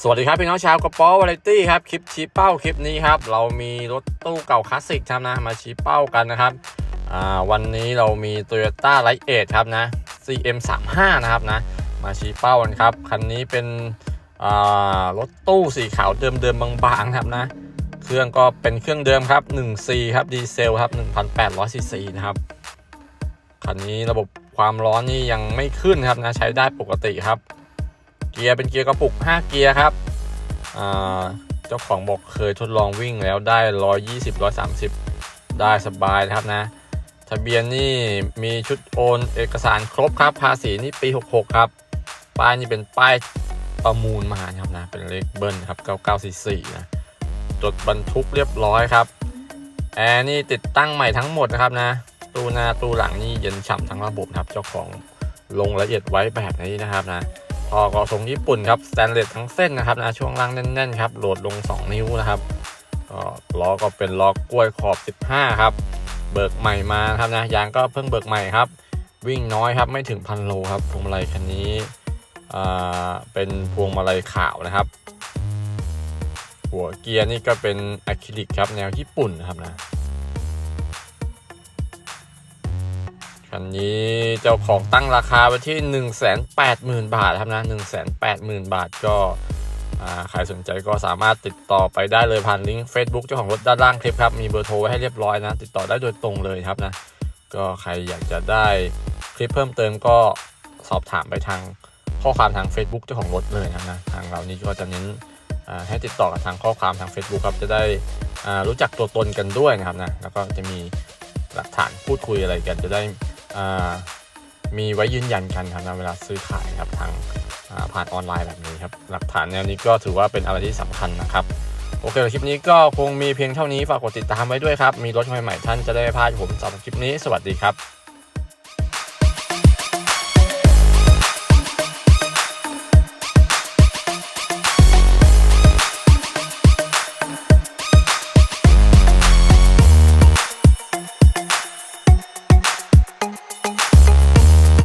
สวัสดีครับพี่น้องชาวกระป๋อวาไรตี้ครับคลิปชี้เป้าคลิปนี้ครับเรามีรถตู้เก่าคลาสสิกครับนะมาชี้เป้ากันนะครับวันนี้เรามี Toyota l i g h t 8ครับนะ CM 3 5 นะครับนะมาชี้เป้ากันครับคันนี้เป็นรถตู้สีขาวเดิมๆบางๆครับนะเครื่องก็เป็นเครื่องเดิมครับ 1C ครับดีเซลครับ1,800ซีซีนะครับคันนี้ระบบความร้อนนี่ยังไม่ขึ้นครับนะใช้ได้ปกติครับ เกียร์เป็นเกียร์กระปุก 5 เกียร์ครับเจ้าของบอกเคยทดลองวิ่งแล้วได้ 120 130 ได้สบายนะครับนะ ทะเบียนนี่มีชุดโอนเอกสารครบครับ ภาษีนี่ปี 66 ครับ ป้ายนี่เป็นป้ายประมูลมาครับนะ เป็นเลขเบิ้ลครับ 9944 นะจดบรรทุกเรียบร้อยครับแอร์นี่ติดตั้งใหม่ทั้งหมดนะครับนะ ตู้หน้าตู้หลังนี่เย็นฉ่ำทั้งระบบนะครับ เจ้าของลงละเอียดไว้แบบนี้นะครับนะ พอก็ทรงญี่ปุ่นครับสแตนเลสทั้งเส้นนะครับนะช่วงล่างแน่นๆครับโหลดลง 2 นิ้วนะครับก็ล้อก็เป็นล้อกล้วยขอบ 15 ครับ เบิกใหม่มาครับนะยางก็เพิ่งเบิกใหม่ครับ วิ่งน้อยครับไม่ถึงพันโลครับพวงมาลัยคันนี้อ่าเป็นพวงมาลัยขาวนะครับ หัวเกียร์นี่ก็เป็นอะคริลิกครับแนวญี่ปุ่นนะครับนะ คันนี้เจ้าของตั้งราคาไว้ที่ 1 8 0 0 0 0 บาทครับนะ 1 8 0 0 0 0 บาทก็ใครสนใจก็สามารถติดต่อไปได้เลยผ่านลิงก์ Facebook เจ้าของรถด้านล่างคลิปครับ มีเบอร์โทรไว้ให้เรียบร้อยนะ ติดต่อได้โดยตรงเลยครับนะ ก็ใครอยากจะได้คลิปเพิ่มเติมก็สอบถามไปทางข้อความทาง Facebook เจ้าของรถเลยนะครับนะทางเรานี่ก็จะเน้นให้ติดต่อกับทางข้อความทาง Facebook ครับจะได้รู้จักตัวตนกันด้วยนะครับนะแล้วก็จะมีหลักฐานพูดคุยอะไรกันจะได้ มีไว้ยืนยันกันครับนะเวลาซื้อขายครับทางผ่านออนไลน์แบบนี้ครับ หลักฐานแนวนี้ก็ถือว่าเป็นอะไรที่สำคัญนะครับ โอเคคลิปนี้ก็คงมีเพียงเท่านี้ฝากกดติดตามไว้ด้วยครับ มีรถใหม่ๆท่านจะได้ไม่พลาดผมสำหรับคลิปนี้สวัสดีครับ